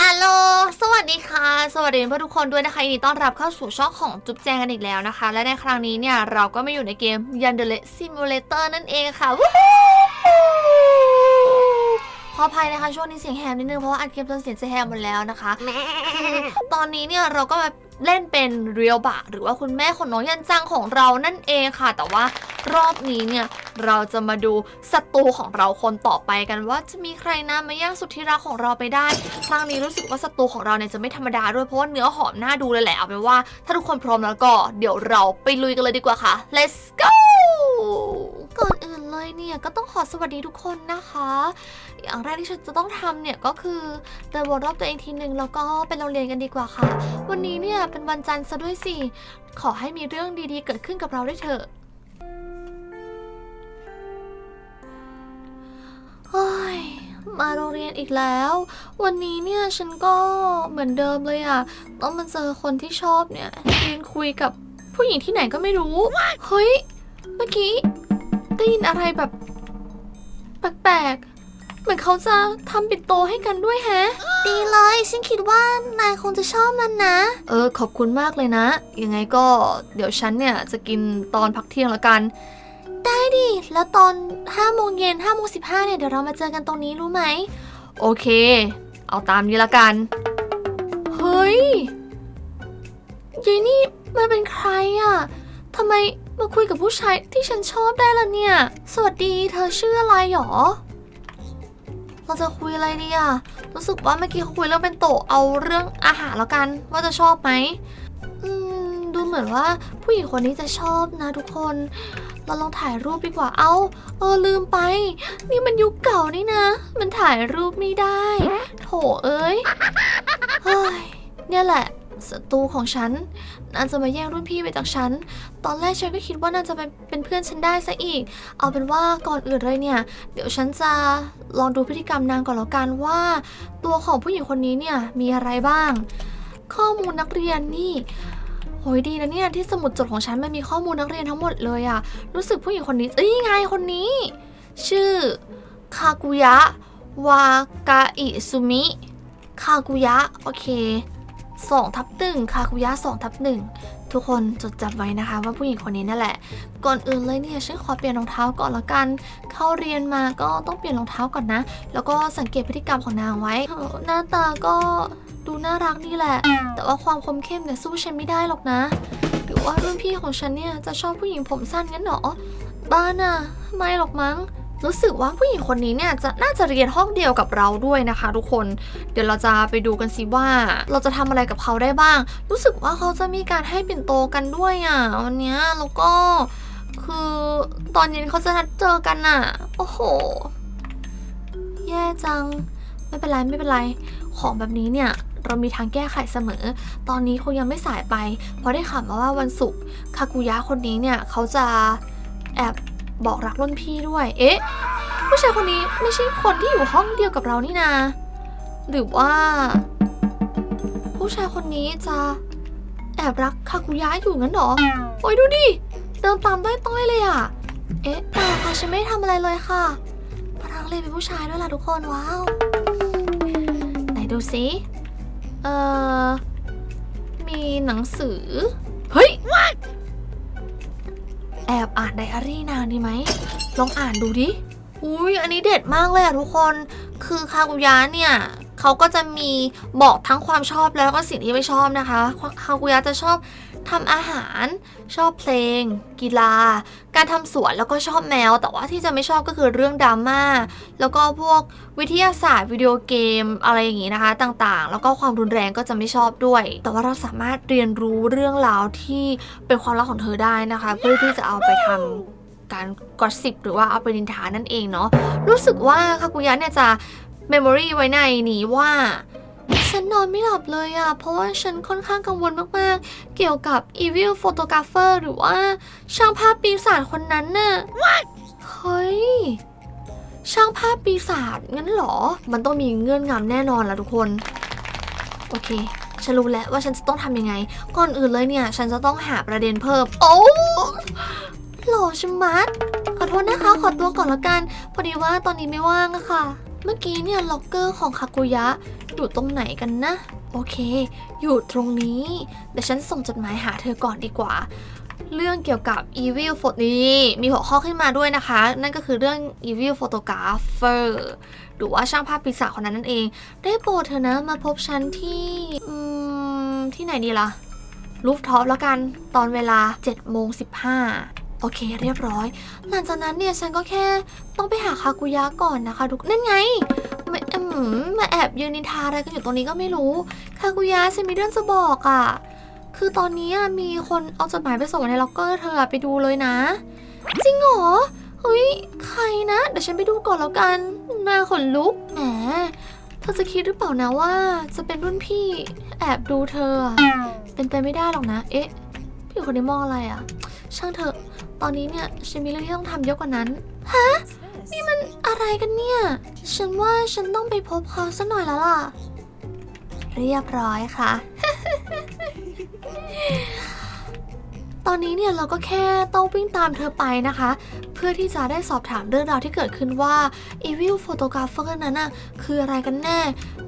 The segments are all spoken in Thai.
อัลโลสวัสดีค่ะ สวัสดีเพื่อนทุกคนด้วยนะคะยินดีต้อนรับเข้าสู่ช่องของจุ๊บแจงกันอีกแล้วนะคะ และในครั้งนี้เนี่ย เราก็มาอยู่ในเกมยันเดเลซิมูเลเตอร์นั่นเองค่ะวู้ฮู ออภัยนะคะช่วงนี้เสียงแหบนิดนึงเพราะว่าอัดคลิปจนเสียงจะแหบหมดแล้วนะคะคือตอนนี้เนี่ยเราก็มาเล่นเป็นเรียวบะ หรือว่าคุณแม่ของน้องยันจังของเรานั่นเองค่ะ แต่ว่ารอบนี้เนี่ยเราจะมาดูศัตรูของเราคนต่อไปกันว่าจะมีใครนะมาย่างสุดที่รักของเราไปได้ ครั้งนี้รู้สึกว่าศัตรูของเราเนี่ยจะไม่ธรรมดาด้วยเพราะว่าเนื้อหอมน่าดูเลยแหละเอาเป็นว่า ถ้าทุกคนพร้อมแล้วก็เดี๋ยวเราไปลุยกันเลยดีกว่าค่ะ let's go ก่อนอื่น เลยเนี่ยก็ต้องขอสวัสดีทุกคนนะคะ อย่างแรกที่ฉันจะต้องทำเนี่ยก็คือเดินวนรอบตัวเองทีหนึ่งแล้วก็ไปโรงเรียนกันดีกว่าค่ะ วันนี้เนี่ยเป็นวันจันทร์ซะด้วยสิ ขอให้มีเรื่องดีๆ เกิดขึ้นกับเราด้วยเถอะเฮ้ยมาโรงเรียนอีกแล้ว วันนี้เนี่ยฉันก็เหมือนเดิมเลยอะต้องมาเจอคนที่ชอบเนี่ยยืนคุยกับผู้หญิงที่ไหนก็ไม่รู้ เฮ้ย เมื่อกี้ ได้ยินอะไรแบบ แปลกๆ เหมือนเขาจะทำปิดโตให้กันด้วยแฮะ ดีเลย ฉันคิดว่านายคงจะชอบมันนะ เออ ขอบคุณมากเลยนะ ยังไงก็เดี๋ยวฉันเนี่ยจะกินตอนพักเที่ยงแล้วกัน ได้ดิ แล้วตอน5โมงเย็น5โมง15เนี่ยเดี๋ยวเรามาเจอกันตรงนี้รู้ไหม โอเค เอาตามนี้ละกัน เฮ้ยยายนี่มันเป็นใครอะทำไมมาคุยกับผู้ชายที่ฉันชอบได้ล่ะเนี่ย สวัสดีเธอชื่ออะไรหรอ เราจะคุยอะไรดีอะรู้สึกว่าเมื่อกี้เขาคุยเรื่องเป็นโตะเอาเรื่องอาหารแล้วกัน ว่าจะชอบไหมอืมดูเหมือนว่าผู้หญิงคนนี้จะชอบนะทุกคน เราลองถ่ายรูปดีกว่า เอาเออลืมไป นี่มันยุคเก่านี่นะ มันถ่ายรูปไม่ได้ โถเอ้ยเฮ้ยเนี่ยแหละ ศัตรูของฉันน่าจะมาแย่งรุ่นพี่ไปจากฉัน ตอนแรกฉันก็คิดว่าน่าจะเป็นเป็นเพื่อนฉันได้ซะอีก เอาเป็นว่าก่อนอื่นเลยเนี่ย เดี๋ยวฉันจะลองดูพฤติกรรมนางก่อนแล้วกันว่า ตัวของผู้หญิงคนนี้เนี่ยมีอะไรบ้าง ข้อมูลนักเรียนนี่โหยดีนะเนี่ยที่สมุดจดของฉันมันมีข้อมูลนักเรียนทั้งหมดเลยอะรู้สึกผู้หญิงคนนี้เอ้ยไงคนนี้ ชื่อคากุยะวากาอิซุมิคากุยะ โอเค สองทับหนึ่งคากุยะสองทับหนึ่งทุกคนจดจำไว้นะคะ ว่าผู้หญิงคนนี้นั่นแหละ ก่อนอื่นเลยเนี่ยฉันขอเปลี่ยนรองเท้าก่อนละกัน เข้าเรียนมาก็ต้องเปลี่ยนรองเท้าก่อนนะ แล้วก็สังเกตพฤติกรรมของนางไว้ หน้าตาก็ดูน่ารักนี่แหละ แต่ว่าความคมเข้มเนี่ยสู้ฉันไม่ได้หรอกนะ หรือว่ารุ่นพี่ของฉันเนี่ยจะชอบผู้หญิงผมสั้นงั้นหรอบ้าน่ะไม่หรอกมั้ง รู้สึกว่าผู้หญิงคนนี้เนี่ยจะน่าจะเรียนห้องเดียวกับเราด้วยนะคะ ทุกคน เดี๋ยวเราจะไปดูกันสิว่า เราจะทำอะไรกับเขาได้บ้าง รู้สึกว่าเขาจะมีการให้ปิ่นโตกันด้วยอะวันเนี้ยแล้วก็คือตอนเย็นเขาจะนัดเจอกันน่ะ โอ้โห แย่จัง ไม่เป็นไรไม่เป็นไร ของแบบนี้เนี่ยเรามีทางแก้ไขเสมอ ตอนนี้คงยังไม่สายไป เพราะได้ข่าวมาว่าวันศุกร์คากุยะคนนี้เนี่ยเขาจะแอบ บอกรักรุ่นพี่ด้วย เอ๊ะ ผู้ชายคนนี้ไม่ใช่คนที่อยู่ห้องเดียวกับเรานี่นา หรือว่า ผู้ชายคนนี้จะแอบรักคากุยะอยู่งั้นหรอ โอ้ยดูดิ เดินตามต้อยต้อยเลยอะเอ๊ะเปล่าค่ะฉันไม่ทำอะไรเลยค่ะพนักเลยเป็นผู้ชายด้วยล่ะทุกคนว้าว ไหนดูสิ เอ่อ มีหนังสือ แอบอ่านไดอารี่นางดีไหม ลองอ่านดูดิ อุ้ยอันนี้เด็ดมากเลยอะทุกคน คือคากุยะเนี่ยเขาก็จะมีบอกทั้งความชอบแล้วก็สิ่งที่ไม่ชอบนะคะ คากุยะจะชอบ ทำอาหาร ชอบเพลง กีฬา การทำสวนแล้วก็ชอบแมว แต่ว่าที่จะไม่ชอบก็คือเรื่องดราม่าแล้วก็พวกวิทยาศาสตร์วิดีโอเกมอะไรอย่างงี้นะคะต่างๆ แล้วก็ความรุนแรงก็จะไม่ชอบด้วย แต่ว่าเราสามารถเรียนรู้เรื่องราวที่เป็นความรักของเธอได้นะคะ เพื่อที่จะเอาไปทำการกอสซิปหรือว่าเอาไปนินทานั่นเองเนาะรู้สึกว่าคากุยะเนี่ยจะเมมโมรีไว้ในนี้ว่า ฉันนอนไม่หลับเลยอะเพราะว่าฉันค่อนข้างกังวลมากๆ เกี่ยวกับ Evil Photographer หรือว่าช่างภาพปีศาจคนนั้นน่ะเฮ้ย ช่างภาพปีศาจงั้นเหรอ มันต้องมีเงื่อนงำแน่นอนละทุกคน โอเค ฉันรู้แล้วว่าฉันจะต้องทำยังไง ก่อนอื่นเลยเนี่ย ฉันจะต้องหาประเด็นเพิ่ม โอ้หล่อชะมัด ขอโทษนะคะ ขอตัวก่อนละกัน พอดีว่าตอนนี้ไม่ว่างอะค่ะ เมื่อกี้เนี่ยล็อกเกอร์ของคากุยะอยู่ตรงไหนกันนะ โอเค อยู่ตรงนี้เดี๋ยวฉันส่งจดหมายหาเธอก่อนดีกว่า เรื่องเกี่ยวกับ Evil p h o t นี่มีหัวข้อขึ้นมาด้วยนะคะ นั่นก็คือเรื่อง Evil Photographer หรือว่าช่างภาพปีศาจคนนั้นนั่นเอง ได้โปรดเธอนะมาพบฉันที่อืมที่ไหนดีล่ะรูฟท็อปแล้วกันตอนเวลา7โมง15 โอเคเรียบร้อย หลังจากนั้นเนี่ยฉันก็แค่ต้องไปหาคากุยะก่อนนะคะทุกนั่นไงมาอืมมาแอบยืนนินทาอะไรกันอยู่ตรงนี้ก็ไม่รู้คากุยะฉันมีเรื่องจะบอกอะ่ะ คือตอนนี้มีคนเอาจดหมายไปส่งในล็อกเกอร์เธอไปดูเลยนะ จริงเหรอเฮ้ยใครนะ เดี๋ยวฉันไปดูก่อนแล้วกันหน้าขนลุกแหมเธอจะคิดหรือเปล่านะว่าจะเป็นรุ่นพี่แอบดูเธอเป็นไปไม่ได้หรอกนะ เอ๊ะพี่คนนี้มองอะไรอะ ช่างเถอะ ตอนนี้เนี่ยฉันมีเรื่องที่ต้องทำเยอะกว่านั้น ฮะ นี่มันอะไรกันเนี่ย ฉันว่าฉันต้องไปพบเขาสักหน่อยแล้วล่ะ เรียบร้อยค่ะ ตอนนี้เนี่ยเราก็แค่ต้องวิ่งตามเธอไปนะคะ พื่อที่จะได้สอบถามเรื่องราวที่เกิดขึ้นว่า Evil Photographer นั้นน่ะคืออะไรกันแน่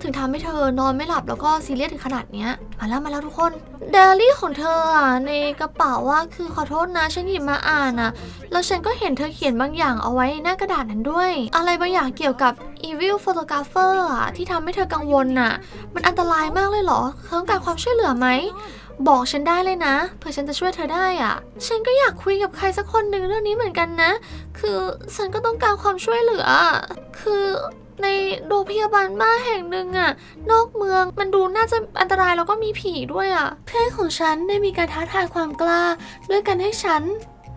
ถึงทำให้เธอนอนไม่หลับแล้วก็ซีเรียสถึงขนาดเนี้ย มาแล้วมาแล้วทุกคนเดลี่ของเธออะในกระเป๋าว่าคือขอโทษนะฉันหยิบมาอ่านอะแล้วฉันก็เห็นเธอเขียนบางอย่างเอาไว้ในหน้ากระดาษนั้นด้วย อะไรบางอย่างเกี่ยวกับ Evil Photographer อะที่ทำให้เธอกังวลน่ะ มันอันตรายมากเลยเหรอ เธอต้องการความช่วยเหลือไหม บอกฉันได้เลยนะเผื่อฉันจะช่วยเธอได้อะฉันก็อยากคุยกับใครสักคนหนึ่งเรื่องนี้เหมือนกันนะ คือฉันก็ต้องการความช่วยเหลือ คือในโรงพยาบาลบ้าแห่งหนึ่งอะนอกเมืองมันดูน่าจะอันตรายแล้วก็มีผีด้วยอะเพื่อนของฉันได้มีการท้าทายความกล้า ด้วยกันให้ฉัน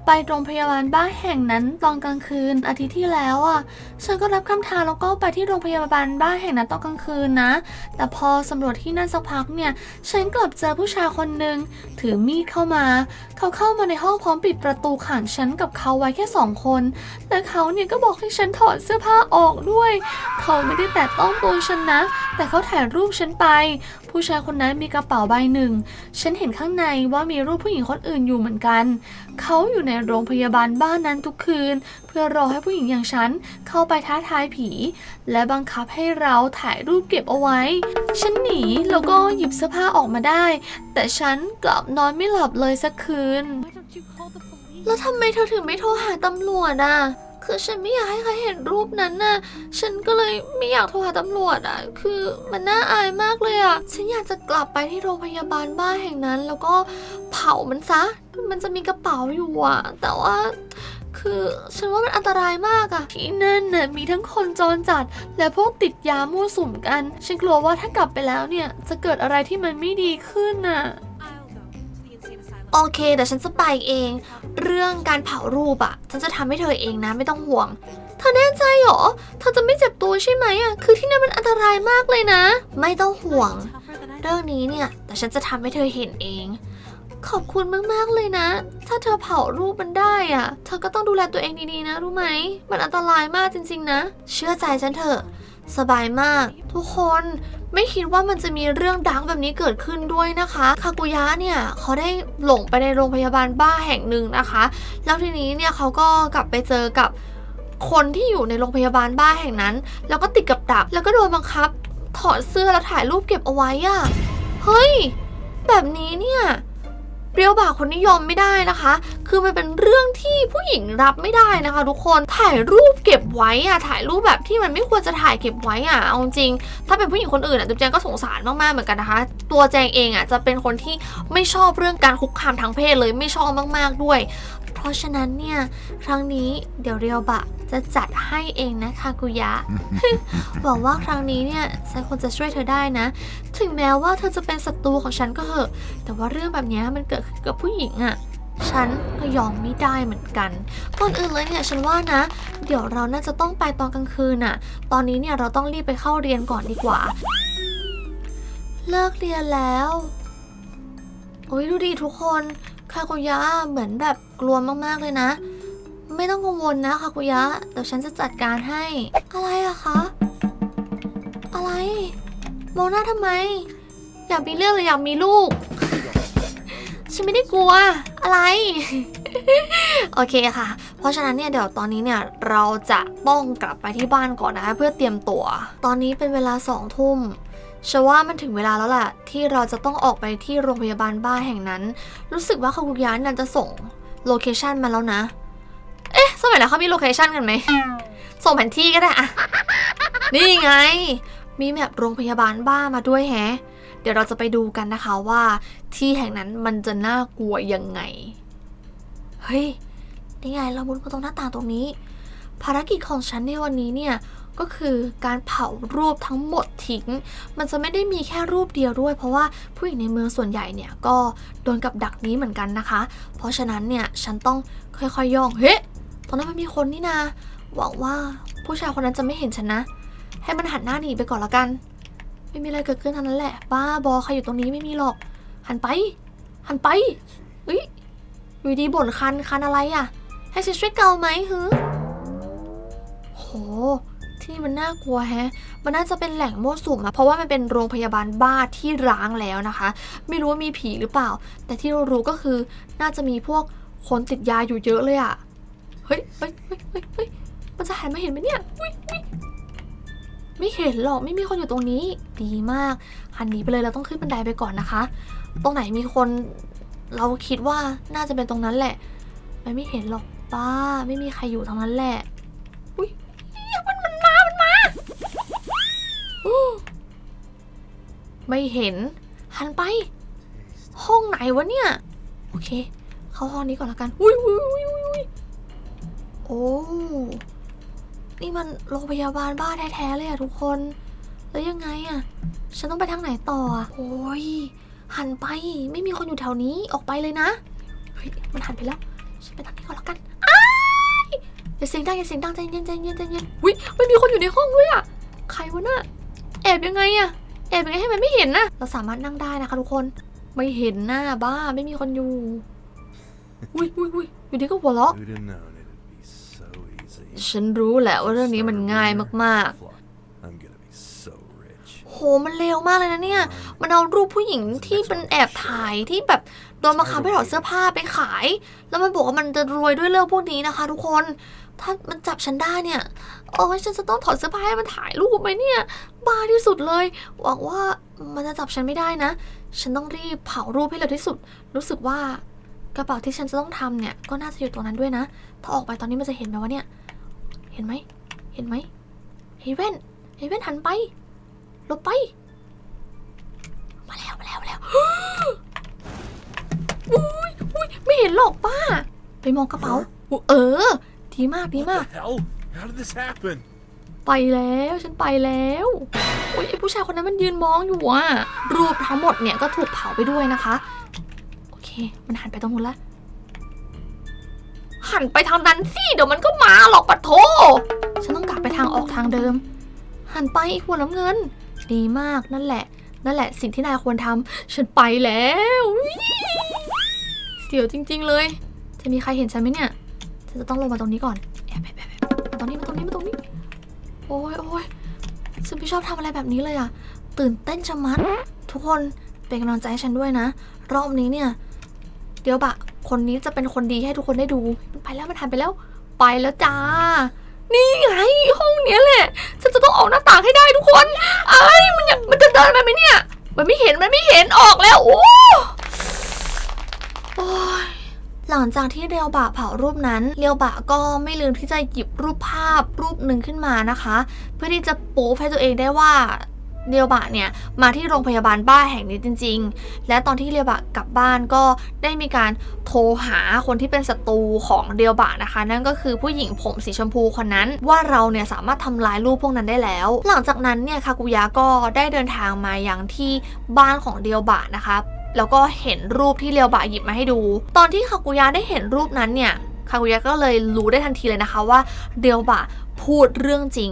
ไปโรงพยาบาลบ้าแห่งนั้นตอนกลางคืนอาทิตย์ที่แล้วอะ ฉันก็รับคำท้าแล้วก็ไปที่โรงพยาบาลบ้าแห่งนั้นตอนกลางคืนนะ แต่พอสำรวจที่นั่นสักพักเนี่ย ฉันกลับเจอผู้ชายคนหนึ่งถือมีดเข้ามา เขาเข้ามาในห้องพร้อมปิดประตูขังฉันกับเขาไว้แค่สองคน และเขาเนี่ยก็บอกให้ฉันถอดเสื้อผ้าออกด้วย เขาไม่ได้แตะต้องตัวฉันนะ แต่เขาถ่ายรูปฉันไป ผู้ชายคนนั้นมีกระเป๋าใบหนึ่ง ฉันเห็นข้างในว่ามีรูปผู้หญิงคนอื่นอยู่เหมือนกัน เขาอยู่ในโรงพยาบาลบ้านนั้นทุกคืน เพื่อรอให้ผู้หญิงอย่างฉันเข้าไปท้าทายผี และบังคับให้เราถ่ายรูปเก็บเอาไว้ ฉันหนีแล้วก็หยิบเสื้อผ้าออกมาได้ แต่ฉันกลับนอนไม่หลับเลยสักคืน แล้วทำไมเธอถึงไม่โทรหาตำรวจอะ คือฉันไม่อยากให้ใครเห็นรูปนั้นน่ะ ฉันก็เลยไม่อยากโทรหาตำรวจอะ คือมันน่าอายมากเลยอะ ฉันอยากจะกลับไปที่โรงพยาบาลบ้านแห่งนั้น แล้วก็เผามันซะ มันจะมีกระเป๋าอยู่อะ แต่ว่าคือฉันว่ามันอันตรายมากอะที่นั่นน่ะมีทั้งคนจรจัด และพวกติดยามั่วสุมกัน ฉันกลัวว่าถ้ากลับไปแล้วเนี่ย จะเกิดอะไรที่มันไม่ดีขึ้นน่ะ โอเคเดี๋ยวฉันจะไปเอง เรื่องการเผารูปอะฉันจะทำให้เธอเองนะไม่ต้องห่วง เธอแน่ใจเหรอ เธอจะไม่เจ็บตัวใช่ไหมอะคือที่นั่นมันอันตรายมากเลยนะ ไม่ต้องห่วง เรื่องนี้เนี่ยแต่ฉันจะทำให้เธอเห็นเอง ขอบคุณมากๆเลยนะ ถ้าเธอเผารูปมันได้อะเธอก็ต้องดูแลตัวเองดีๆนะ รู้ไหม มันอันตรายมากจริง ๆ นะ เชื่อใจฉันเถอะ สบายมาก ทุกคนไม่คิดว่ามันจะมีเรื่องดังแบบนี้เกิดขึ้นด้วยนะคะคากุยะเนี่ยเขาได้หลงไปในโรงพยาบาลบ้าแห่งหนึ่งนะคะ แล้วทีนี้เนี่ยเขาก็กลับไปเจอกับคนที่อยู่ในโรงพยาบาลบ้าแห่งนั้น แล้วก็ติดกับดักแล้วก็โดนบังคับ ถอดเสื้อแล้วถ่ายรูปเก็บเอาไว้อะเฮ้ย แบบนี้เนี่ย เปรียวบ่าคนนิยมไม่ได้นะคะ คือมันเป็นเรื่องที่ผู้หญิงรับไม่ได้นะคะ ทุกคนถ่ายรูปเก็บไว้อะถ่ายรูปแบบที่มันไม่ควรจะถ่ายเก็บไว้อะเอาจริง ถ้าเป็นผู้หญิงคนอื่นอะจุ๊บแจงก็สงสารมากๆเหมือนกันนะคะ ตัวแจงเองอะจะเป็นคนที่ไม่ชอบเรื่องการคุกคามทางเพศเลยไม่ชอบมาก ๆด้วย ราะฉะนั้นเนี่ยครั้งนี้เดี๋ยวเรียวบะจะจัดให้เองนะคากุยะ หวังว่าครั้งนี้เนี่ยฉันคงจะช่วยเธอได้นะ ถึงแม้ว่าเธอจะเป็นศัตรูของฉันก็เถอะ แต่ว่าเรื่องแบบนี้มันเกิดขึ้นกับผู้หญิงอะ่ะฉันก็ยอมไม่ได้เหมือนกันก่อนอื่นเลยเนี่ยฉันว่านะ เดี๋ยวเราน่าจะต้องไปตอนกลางคืนน่ะ ตอนนี้เนี่ยเราต้องรีบไปเข้าเรียนก่อนดีกว่า เลิกเรียนแล้ว โอ้ยดูดิทุกคน คาโกยะเหมือนแบบกลัวมากๆเลยนะ ไม่ต้องกังวลนะคาโกยะเดี๋ยวฉันจะจัดการให้ อะไรอะคะ อะไร มองหน้าทำไม อยากมีเรื่องหรืออยากมีลูก ฉันไม่ได้กลัว อะไร โอเคค่ะ เพราะฉะนั้นเนี่ยเดี๋ยวตอนนี้เนี่ยเราจะต้องกลับไปที่บ้านก่อนนะ เพื่อเตรียมตัว ตอนนี้เป็นเวลาสองทุ่ม เชื่อว่ามันถึงเวลาแล้วแหละที่เราจะต้องออกไปที่โรงพยาบาลบ้าแห่งนั้น รู้สึกว่าคากุยานันจะส่งโลเคชันมาแล้วนะ เอ๊ะ สมัยแล้วเขามีโลเคชันกันไหม ส่งแผนที่ก็ได้อะนี่ไง มีแมปโรงพยาบาลบ้ามาด้วยแฮะ เดี๋ยวเราจะไปดูกันนะคะว่า ที่แห่งนั้นมันจะน่ากลัวยังไง เฮ้ย นี่ไงเรามุดมาตรงหน้าต่างตรงนี้ ภารกิจของฉันในวันนี้เนี่ย ก็คือการเผารูปทั้งหมดทิ้ง มันจะไม่ได้มีแค่รูปเดียวด้วย เพราะว่าผู้หญิงในเมืองส่วนใหญ่เนี่ยก็โดนกับดักนี้เหมือนกันนะคะ เพราะฉะนั้นเนี่ยฉันต้องค่อยๆย่อง เฮ้ยตรงนั้นมันมีคนนี่นาหวังว่าผู้ชายคนนั้นจะไม่เห็นฉันนะ ให้มันหันหน้าหนีไปก่อนละกัน ไม่มีอะไรเกิดขึ้นทั้งนั้นแหละ บ้าบอใครอยู่ตรงนี้ไม่มีหรอก หันไป หันไปเฮ้ยอยู่ดีบ่นคันคันอะไรอะ่ะ ให้ฉันช่วยเกาไหมฮึโห ที่นี่มันน่ากลัวแฮะ มันน่าจะเป็นแหล่งมั่วสุมอะเพราะว่ามันเป็นโรงพยาบาลบ้าที่ร้างแล้วนะคะ ไม่รู้ว่ามีผีหรือเปล่า แต่ที่เรารู้ก็คือน่าจะมีพวกคนติดยาอยู่เยอะเลยอะเฮ้ยเฮ้ยเฮ้ยเฮ้ยเฮ้ยมันจะหันมาเห็นไหมเนี่ยอุ๊ยอุ๊ยไม่เห็นหรอกไม่มีคนอยู่ตรงนี้ ดีมากหันหนีไปเลยเราต้องขึ้นบันไดไปก่อนนะคะ ตรงไหนมีคนเราคิดว่าน่าจะเป็นตรงนั้นแหละ มันไม่เห็นหรอกป้า ไม่มีใครอยู่ทางนั้นแหละ ไม่เห็น หันไป ห้องไหนวะเนี่ย โอเค เข้าห้องนี้ก่อนละกัน อุ้ยอุ้ยอุ้ยอุ้ยโอ้ นี่มันโรงพยาบาลบ้าแท้ๆเลยอะทุกคน แล้วยังไงอะฉันต้องไปทางไหนต่ออะโอ้ย หันไป ไม่มีคนอยู่แถวนี้ ออกไปเลยนะ เฮ้ย มันหันไปแล้ว ฉันไปทางนี้ก่อนแล้วกันอ้ายอย่าเสียงดังอย่าเสียงดังใจเย็นใจเย็นใจเย็นวิไม่มีคนอยู่ในห้องด้วยอะใครวะน่ะแอบยังไงอะ อบยังไงให้มันไม่เห็นนะเราสามารถนั่งได้นะคะทุกคนไม่เห็นหน้าบ้าไม่มีคนอยู่อุ้ยอุ้ยอุ้ยอยู่ดีก็หัวเราะ Who'd have known it'd be so easy? ฉันรู้แหละว่าเรื่องนี้มันง่ายมาก I'm gonna be so rich. ๆโหมันเลวมากเลยนะเนี่ย มันเอารูปผู้หญิงที่เป็นแอบถ่ายที่แบบโดนบังคับให้ถอดเสื้อผ้าไปขาย แล้วมันบอกว่ามันจะรวยด้วยเรื่องพวกนี้นะคะ ทุกคน ถ้ามันจับฉันได้เนี่ย โอ้ยฉันจะต้องถอดเสื้อผ้าให้มันถ่ายรูปไหมเนี่ย บ้าที่สุดเลย หวังว่ามันจะจับฉันไม่ได้นะ ฉันต้องรีบเผารูปให้เร็วที่สุด รู้สึกว่ากระเป๋าที่ฉันจะต้องทำเนี่ย ก็น่าจะอยู่ตรงนั้นด้วยนะ ถ้าออกไปตอนนี้มันจะเห็นไหมวะเนี่ย เห็นไหม เห็นไหมเฮเว่นเฮเว่นหันไปหลบไป มาแล้วมาแล้วมาแล้วอุ้ยอุ้ยไม่เห็นหรอกป้า ไปมองกระเป๋าอุ๊ยเออ ดีมากดี What มาก the hell? How did this happen? ไปแล้วฉันไปแล้วอุ้ยไอผู้ชายคนนั้นมันยืนมองอยู่อะรูปทั้งหมดเนี่ยก็ถูกเผาไปด้วยนะคะ โอเค มันหันไปตรงนู้นละหันไปทางนั้นสิเดี๋ยวมันก็มาหรอกปะโทฉันต้องกลับไปทางออกทางเดิม หันไปอีกหัวน้ำเงิน ดีมากนั่นแหละ นั่นแหละสิ่งที่นายควรทำฉันไปแล้วอุ๊ยเสียวจริง ๆ เลย จะมีใครเห็นฉันไหมเนี่ย ฉันจะต้องลงมาตรงนี้ก่อนแอบแอบแอบแอบมาตรงนี้มาตรงนี้มาตรงนี้ โอ้ยโอ้ยฉันไม่ชอบทำอะไรแบบนี้เลยอะตื่นเต้นชะมัด ทุกคนเป็นกำลังใจให้ฉันด้วยนะ รอบนี้เนี่ย เดี๋ยวบะ คนนี้จะเป็นคนดีให้ทุกคนได้ดู มันไปแล้วมันหันไปแล้ว ไปแล้วจ้า นี่ไงห้องเนี้ยแหละ ฉันจะต้องออกหน้าต่างให้ได้ทุกคนไอ้มันยังมันจะเดินมาไหมเนี่ย มันไม่เห็นมันไม่เห็นออกแล้ว โอ้ หลังจากที่เรียวบะเผารูปนั้น เรียวบะก็ไม่ลืมที่จะหยิบรูปภาพรูปหนึ่งขึ้นมานะคะ เพื่อที่จะโป๊ให้ตัวเองได้ว่าเรียวบะเนี่ยมาที่โรงพยาบาลบ้าแห่งนี้จริง ๆ และตอนที่เรียวบะกลับบ้านก็ได้มีการโทรหาคนที่เป็นศัตรูของเรียวบะนะคะ นั่นก็คือผู้หญิงผมสีชมพูคนนั้น ว่าเราเนี่ยสามารถทำลายรูปพวกนั้นได้แล้ว หลังจากนั้นเนี่ยคากุยะก็ได้เดินทางมายังที่บ้านของเรียวบะนะคะ แล้วก็เห็นรูปที่เรียวบะหยิบมาให้ดู ตอนที่คากุยะได้เห็นรูปนั้นเนี่ยคากุยะก็เลยรู้ได้ทันทีเลยนะคะว่าเรียวบะพูดเรื่องจริง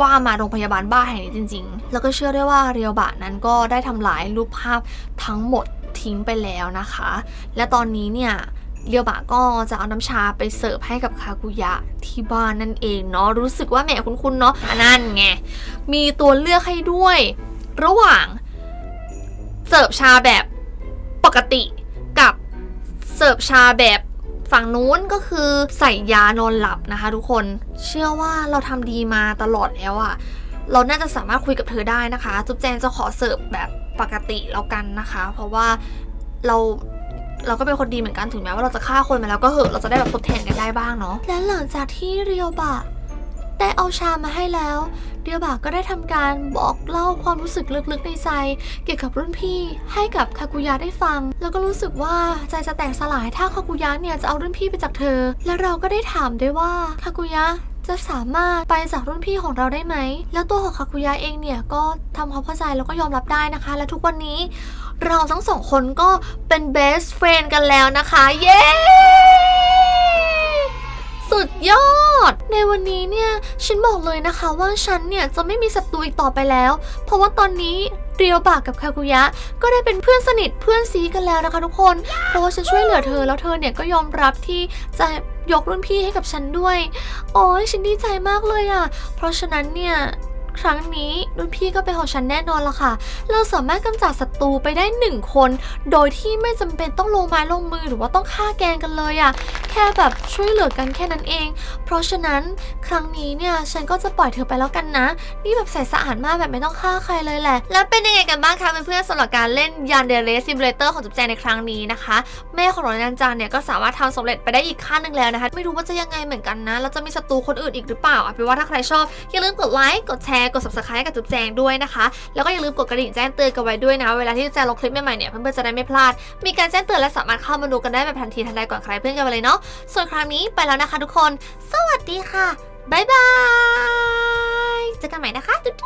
ว่ามาโรงพยาบาลบ้าแห่งนี้จริง ๆ แล้วก็เชื่อได้ว่าเรียวบะนั้นก็ได้ทำลายรูปภาพทั้งหมดทิ้งไปแล้วนะคะ และตอนนี้เนี่ยเรียวบะก็จะเอาน้ำชาไปเสิร์ฟให้กับคากุยะที่บ้านนั่นเองเนาะรู้สึกว่าแหมคุ้นๆเนาะอันนั่นไงมีตัวเลือกให้ด้วย ระหว่างเสิร์ฟชาแบบ ปกติกับเสิร์ฟชาแบบฝั่งนู้นก็คือใส่ยานอนหลับนะคะทุกคน เชื่อว่าเราทำดีมาตลอดแล้วอะเราน่าจะสามารถคุยกับเธอได้นะคะ จุ๊บแจงจะขอเสิร์ฟแบบปกติแล้วกันนะคะ เพราะว่าเราเราก็เป็นคนดีเหมือนกันถึงแม้ว่าเราจะฆ่าคนมาแล้วก็เหอะเราจะได้แบบทดแทนกันได้บ้างเนาะและหลังจากที่เรียวบะ ได้เอาชามาให้แล้วเรียบะก็ได้ทำการบอกเล่าความรู้สึกลึกๆในใจ เกี่ยวกับรุ่นพี่ให้กับคากุยะได้ฟัง แล้วก็รู้สึกว่าใจจะแตกสลายถ้าคากุยะเนี่ยจะเอารุ่นพี่ไปจากเธอ และเราก็ได้ถามด้วยว่าคากุยะจะสามารถไปจากรุ่นพี่ของเราได้ไหม แล้วตัวของคากุยะเองเนี่ยก็ทำความเข้าใจแล้วก็ยอมรับได้นะคะ และทุกวันนี้เราทั้งสองคนก็เป็น best friend กันแล้วนะคะ เย้ สุดยอด ในวันนี้เนี่ยฉันบอกเลยนะคะว่าฉันเนี่ยจะไม่มีศัตรูอีกต่อไปแล้ว เพราะว่าตอนนี้เรียวบากกับคากุยะ ก็ได้เป็นเพื่อนสนิทเพื่อนซีกันแล้วนะคะทุกคน เพราะว่าฉันช่วยเหลือเธอแล้วเธอเนี่ยก็ยอมรับที่จะยกรุ่นพี่ให้กับฉันด้วย โอ้ยฉันดีใจมากเลยอะ่ะ เพราะฉะนั้นเนี่ย ครั้งนี้รุ่นพี่ก็เป็นของฉันแน่นอนละค่ะ เราสามารถกำจัดศัตรูไปได้หนึ่งคน โดยที่ไม่จำเป็นต้องลงไม้ลงมือหรือว่าต้องฆ่าแกงกันเลยอะ่ะแค่แบบช่วยเหลือกันแค่นั้นเอง เพราะฉะนั้นครั้งนี้เนี่ยฉันก็จะปล่อยเธอไปแล้วกันนะ นี่แบบใส่สะอาดมากแบบไม่ต้องฆ่าใครเลยแหละ แล้วเป็นยังไงกันบ้างคะเพื่อนๆสำหรับการเล่นยันเดเรสซิมเลเตอร์ของจุ๊บแจงในครั้งนี้นะคะ แม่ของน้องนันจางเนี่ยก็สามารถทำสำเร็จไปได้อีกขั้นหนึ่งแล้วนะคะ ไม่รู้ว่าจะยังไงเหมือนกันนะแล้วจะมีศัตรูคนอื่นอีกหรือเปล่าเอาเป็นว่าถ้าใครชอบอย่าลืมกดไลค์กดแชร์กด subscribe กับจุ๊บแจงด้วยนะคะ แล้วก็อย่าลืมกดกระดิ่งแจ้งเตือนกันไว้ด้วยนะ เวลาที่จุ๊บแจงลงคลิปใหม่ๆเนี่ยเพื่อนๆจะได้ไม่พลาด มีการแจ้งเตือนและสามารถเข้ามาดูกันได้แบบทันทีทันใดก่อนใครเพื่อนกันไปเลยเนาะ ส่วนครั้งนี้ไปแล้วนะคะทุกคน สวัสดีค่ะบ๊ายบายเจอกันใหม่นะคะจุ๊บ